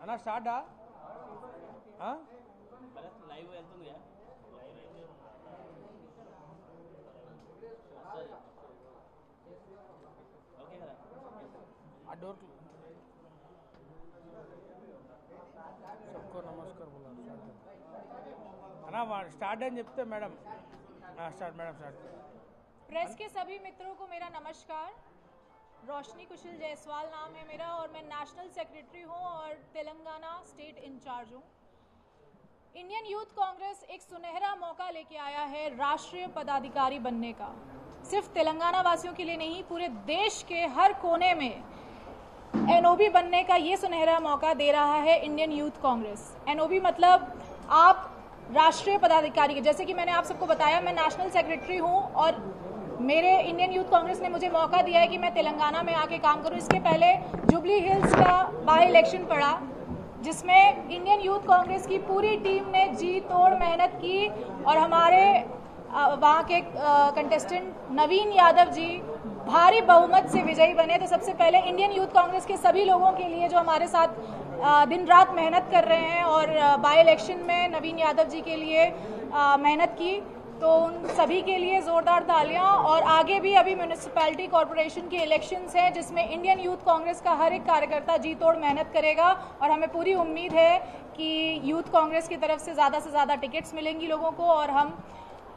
అన్నా స్టార్టా? లైవ్ వెళ్తుంది ఓకే కదా. ఆ డోర్ సబ్కో నమస్కార్ బోలా అన్నా స్టార్ట్ అని చెప్తే madam. Start madam start. Press के सभी मित्रों को मेरा नमस्कार। रोशनी कुशल जायसवाल नाम है मेरा और मैं नेशनल सेक्रेटरी हूँ और तेलंगाना स्टेट इंचार्ज हूँ। इंडियन यूथ कांग्रेस एक सुनहरा मौका लेके आया है राष्ट्रीय पदाधिकारी बनने का। सिर्फ़ तेलंगाना वासियों के लिए नहीं, पूरे देश के हर कोने में एनओबी बनने का ये सुनहरा मौका दे रहा है इंडियन यूथ कांग्रेस एनओबी मतलब आप राष्ट्रीय पदाधिकारी जैसे कि मैंने आप सबको बताया, मैं नेशनल सेक्रेटरी हूँ और मेरे इंडियन यूथ कांग्रेस ने मुझे मौका दिया है कि मैं तेलंगाना में आके काम करूँ। इसके पहले जुबली हिल्स का बाई इलेक्शन पड़ा, जिसमें इंडियन यूथ कांग्रेस की पूरी टीम ने जी तोड़ मेहनत की और हमारे वहाँ के कंटेस्टेंट नवीन यादव जी भारी बहुमत से विजयी बने। तो सबसे पहले इंडियन यूथ कांग्रेस के सभी लोगों के लिए जो हमारे साथ दिन रात मेहनत कर रहे हैं और बाई इलेक्शन में नवीन यादव जी के लिए मेहनत की तो उन सभी के लिए ज़ोरदार तालियाँ और आगे भी अभी म्यूनिसिपैलिटी कॉरपोरेशन के इलेक्शंस हैं, जिसमें इंडियन यूथ कांग्रेस का हर एक कार्यकर्ता जी तोड़ मेहनत करेगा और हमें पूरी उम्मीद है कि यूथ कांग्रेस की तरफ़ से ज़्यादा से ज़्यादा टिकट्स मिलेंगी लोगों को और हम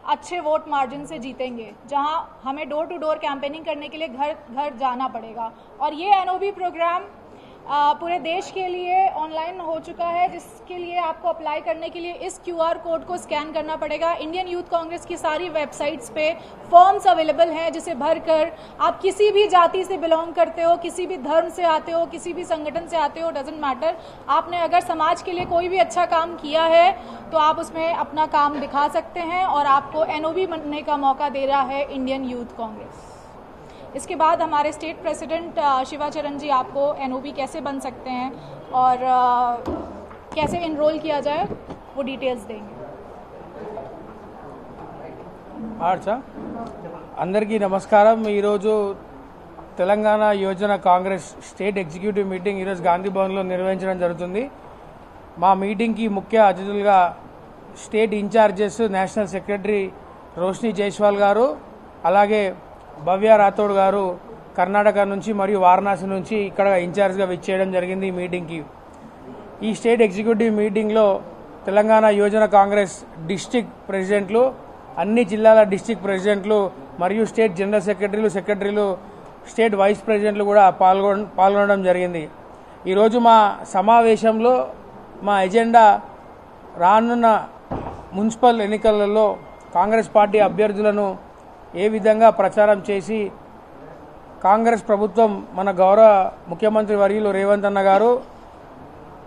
अच्छे वोट मार्जिन से जीतेंगे, जहाँ हमें डोर टू डोर कैंपेनिंग करने के लिए घर घर जाना पड़ेगा। और ये एनओबी प्रोग्राम पूरे देश के लिए ऑनलाइन हो चुका है, जिसके लिए आपको अप्लाई करने के लिए इस क्यूआर कोड को स्कैन करना पड़ेगा। इंडियन यूथ कांग्रेस की सारी वेबसाइट्स पे फॉर्म्स अवेलेबल हैं, जिसे भरकर आप किसी भी जाति से बिलोंग करते हो, किसी भी धर्म से आते हो, किसी भी संगठन से आते हो डजेंट मैटर आपने अगर समाज के लिए कोई भी अच्छा काम किया है तो आप उसमें अपना काम दिखा सकते हैं और आपको एनओबी बनने का मौका दे रहा है इंडियन यूथ कांग्रेस इसके बाद हमारे स्टेट प्रेसिडेंट अ, शिवाचरण जी आपको एनओबी कैसे बन सकते हैं और अ, कैसे इनरोल किया जाए वो डिटेल्स देंगे ఆర్చా అందరికీ నమస్కారం ఈరోజు Telangana Yojana Congress state executive meeting ఈరోజు గాంధీ భవన్లో నిర్వహించడం జరుగుతుంది మా మీటింగ్కి ముఖ్య అతిథులుగా state incharges national secretary Roshni Jaiswal గారు అలాగే భవ్య రాథోడ్ గారు కర్ణాటక నుంచి మరియు వారణాసి నుంచి ఇక్కడ ఇన్ఛార్జ్గా విచ్చేయడం జరిగింది ఈ మీటింగ్కి. ఈ స్టేట్ ఎగ్జిక్యూటివ్ మీటింగ్లో తెలంగాణ యోజన కాంగ్రెస్ డిస్టిక్ ప్రెసిడెంట్లు అన్ని జిల్లాల డిస్టిక్ ప్రెసిడెంట్లు మరియు స్టేట్ జనరల్ సెక్రటరీలు సెక్రటరీలు స్టేట్ వైస్ ప్రెసిడెంట్లు కూడా పాల్గొ పాల్గొనడం జరిగింది. ఈరోజు మా సమావేశంలో మా ఎజెండా రానున్న మున్సిపల్ ఎన్నికలలో కాంగ్రెస్ పార్టీ అభ్యర్థులను ఏ విధంగా ప్రచారం చేసి కాంగ్రెస్ ప్రభుత్వం మన గౌరవ ముఖ్యమంత్రి వర్యులు రేవంత్ అన్న గారు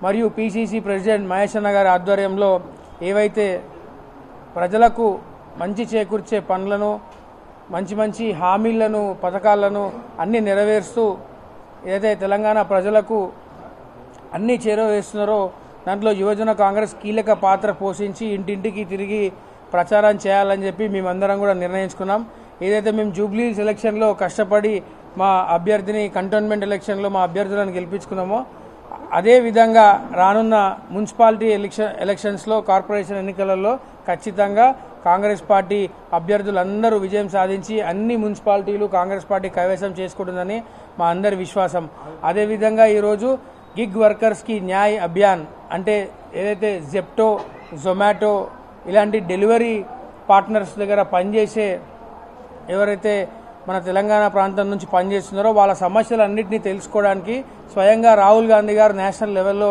మరియు పిసిసి ప్రెసిడెంట్ మహేష్ అన్న గారి ఆధ్వర్యంలో ఏవైతే ప్రజలకు మంచి చేకూర్చే పనులను మంచి మంచి హామీలను పథకాలను అన్ని నెరవేరుస్తూ ఏదైతే తెలంగాణ ప్రజలకు అన్నీ చేరవేస్తున్నారో దాంట్లో యువజన కాంగ్రెస్ కీలక పాత్ర పోషించి ఇంటింటికి తిరిగి ప్రచారం చేయాలని చెప్పి మేమందరం కూడా నిర్ణయించుకున్నాం. ఏదైతే మేము జూబ్లీ ఎలక్షన్లో కష్టపడి మా అభ్యర్థిని కంటోన్మెంట్ ఎలక్షన్లో మా అభ్యర్థులను గెలిపించుకున్నామో అదే విధంగా రానున్న మున్సిపాలిటీ ఎలక్షన్ ఎలక్షన్స్లో కార్పొరేషన్ ఎన్నికలలో ఖచ్చితంగా కాంగ్రెస్ పార్టీ అభ్యర్థులందరూ విజయం సాధించి అన్ని మున్సిపాలిటీలు కాంగ్రెస్ పార్టీ కైవసం చేసుకుంటుందని మా అందరి విశ్వాసం. అదేవిధంగా ఈరోజు గిగ్ వర్కర్స్కి న్యాయ్ అభియాన్ అంటే ఏదైతే జెప్టో జొమాటో ఇలాంటి డెలివరీ పార్ట్నర్స్ దగ్గర పనిచేసే ఎవరైతే మన తెలంగాణ ప్రాంతం నుంచి పనిచేస్తున్నారో వాళ్ళ సమస్యలన్నింటినీ తెలుసుకోవడానికి స్వయంగా రాహుల్ గాంధీ గారు నేషనల్ లెవెల్లో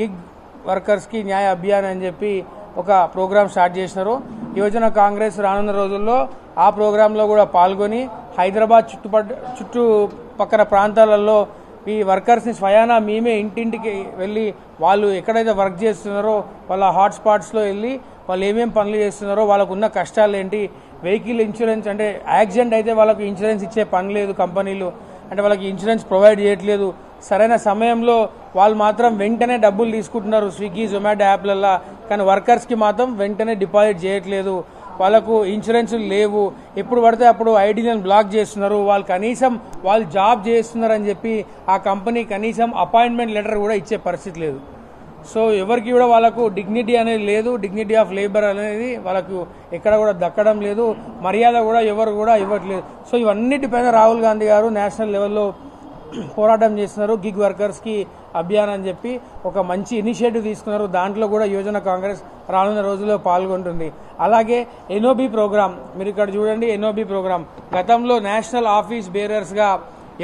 గిగ్ వర్కర్స్కి న్యాయ అభియాన్ అని చెప్పి ఒక ప్రోగ్రామ్ స్టార్ట్ చేసినారు. యువజన కాంగ్రెస్ రానున్న రోజుల్లో ఆ ప్రోగ్రాంలో కూడా పాల్గొని హైదరాబాద్ చుట్టుపట్ చుట్టుపక్కల ప్రాంతాలలో ఈ వర్కర్స్ని స్వయానా మేమే ఇంటింటికి వెళ్ళి వాళ్ళు ఎక్కడైతే వర్క్ చేస్తున్నారో వాళ్ళ హాట్స్పాట్స్లో వెళ్ళి వాళ్ళు ఏమేమి పనులు చేస్తున్నారో వాళ్ళకు ఉన్న కష్టాలు ఏంటి వెహికల్ ఇన్సూరెన్స్ అంటే యాక్సిడెంట్ అయితే వాళ్ళకు ఇన్సూరెన్స్ ఇచ్చే పని లేదు కంపెనీలు అంటే వాళ్ళకి ఇన్సూరెన్స్ ప్రొవైడ్ చేయట్లేదు. సరైన సమయంలో వాళ్ళు మాత్రం వెంటనే డబ్బులు తీసుకుంటున్నారు స్విగ్గీ జొమాటో యాప్లల్లో కానీ వర్కర్స్కి మాత్రం వెంటనే డిపాజిట్ చేయట్లేదు. వాళ్ళకు ఇన్సూరెన్స్ లేవు. ఎప్పుడు పడితే అప్పుడు ఐడీలను బ్లాక్ చేస్తున్నారు. వాళ్ళు కనీసం వాళ్ళు జాబ్ చేస్తున్నారని చెప్పి ఆ కంపెనీ కనీసం అపాయింట్మెంట్ లెటర్ కూడా ఇచ్చే పరిస్థితి లేదు. సో ఎవరికి కూడా వాళ్ళకు డిగ్నిటీ అనేది లేదు డిగ్నిటీ ఆఫ్ లేబర్ అనేది వాళ్ళకు ఎక్కడ కూడా దక్కడం లేదు మర్యాద కూడా ఎవరు కూడా ఇవ్వట్లేదు. సో ఇవన్నిటిపైన రాహుల్ గాంధీ గారు నేషనల్ లెవెల్లో పోరాటం చేస్తున్నారు గిగ్ వర్కర్స్కి అభియాన్ అని చెప్పి ఒక మంచి ఇనిషియేటివ్ తీసుకున్నారు. దాంట్లో కూడా యువజన కాంగ్రెస్ రానున్న రోజుల్లో పాల్గొంటుంది. అలాగే ఎన్ఓబి ప్రోగ్రామ్ మీరు ఇక్కడ చూడండి ఎన్ఓబి ప్రోగ్రామ్ గతంలో నేషనల్ ఆఫీస్ బేరర్స్గా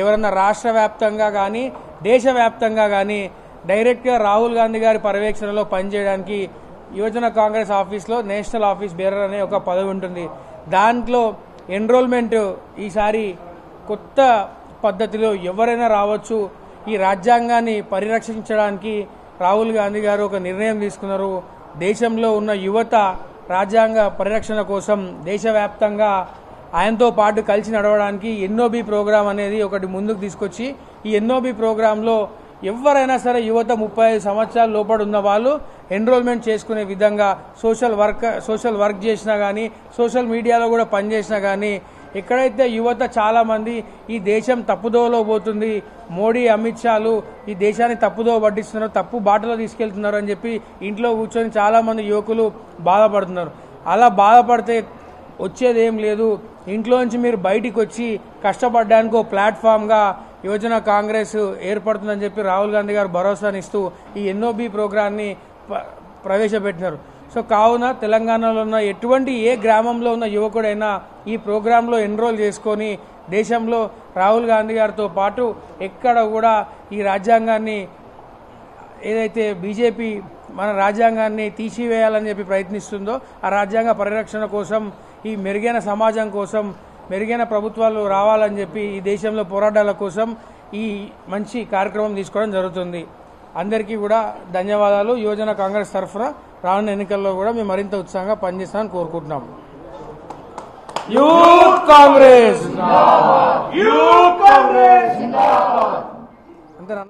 ఎవరన్నా రాష్ట్ర వ్యాప్తంగా కానీ దేశవ్యాప్తంగా కానీ డైరెక్ట్గా రాహుల్ గాంధీ గారి పర్యవేక్షణలో పనిచేయడానికి యువజన కాంగ్రెస్ ఆఫీస్లో నేషనల్ ఆఫీస్ బేరర్ అనే ఒక పదవి ఉంటుంది. దాంట్లో ఎన్రోల్మెంట్ ఈసారి కొత్త పద్ధతిలో ఎవరైనా రావచ్చు. ఈ రాజ్యాంగాన్ని పరిరక్షించడానికి రాహుల్ గాంధీ గారు ఒక నిర్ణయం తీసుకున్నారు. దేశంలో ఉన్న యువత రాజ్యాంగ పరిరక్షణ కోసం దేశవ్యాప్తంగా ఆయనతో పాటు కలిసి నడవడానికి ఎన్ఓబి ప్రోగ్రాం అనేది ఒకటి ముందుకు తీసుకొచ్చి ఈ ఎన్ఓబి ప్రోగ్రాంలో ఎవరైనా సరే యువత ముప్పై ఐదు సంవత్సరాల లోపల ఉన్న వాళ్ళు ఎన్రోల్మెంట్ చేసుకునే విధంగా సోషల్ వర్క్ సోషల్ వర్క్ చేసినా కానీ సోషల్ మీడియాలో కూడా పనిచేసినా కానీ ఎక్కడైతే యువత చాలామంది ఈ దేశం తప్పుదోవలో పోతుంది మోడీ అమిత్ షాలు ఈ దేశాన్ని తప్పుదోవ పట్టిస్తున్నారు తప్పు బాటలో తీసుకెళ్తున్నారు అని చెప్పి ఇంట్లో కూర్చొని చాలామంది యువకులు బాధపడుతున్నారు. అలా బాధపడితే వచ్చేది ఏం లేదు. ఇంట్లో నుంచి మీరు బయటికి వచ్చి కష్టపడడానికి ఒక ప్లాట్ఫామ్గా యువజన కాంగ్రెస్ ఏర్పడుతుందని చెప్పి రాహుల్ గాంధీ గారు భరోసానిస్తూ ఈ ఎన్ఓబి ప్రోగ్రాన్ని ప్రవేశపెట్టినారు. సో కావున తెలంగాణలో ఉన్న ఎటువంటి ఏ గ్రామంలో ఉన్న యువకుడైనా ఈ ప్రోగ్రాంలో ఎన్రోల్ చేసుకొని దేశంలో రాహుల్ గాంధీ గారితో పాటు ఎక్కడ కూడా ఈ రాజ్యాంగాన్ని ఏదైతే బీజేపీ మన రాజ్యాంగాన్ని తీసివేయాలని చెప్పి ప్రయత్నిస్తుందో ఆ రాజ్యాంగ పరిరక్షణ కోసం ఈ మెరుగైన సమాజం కోసం మెరుగైన ప్రభుత్వాలు రావాలని చెప్పి ఈ దేశంలో పోరాటాల కోసం ఈ మంచి కార్యక్రమం తీసుకోవడం జరుగుతుంది. అందరికీ కూడా ధన్యవాదాలు. యువజన కాంగ్రెస్ తరఫున రానున్న ఎన్నికల్లో కూడా మేము మరింత ఉత్సాహంగా పనిచేస్తామని కోరుకుంటున్నాం. యూత్ కాంగ్రెస్. యూత్ కాంగ్రెస్. అంతేనా?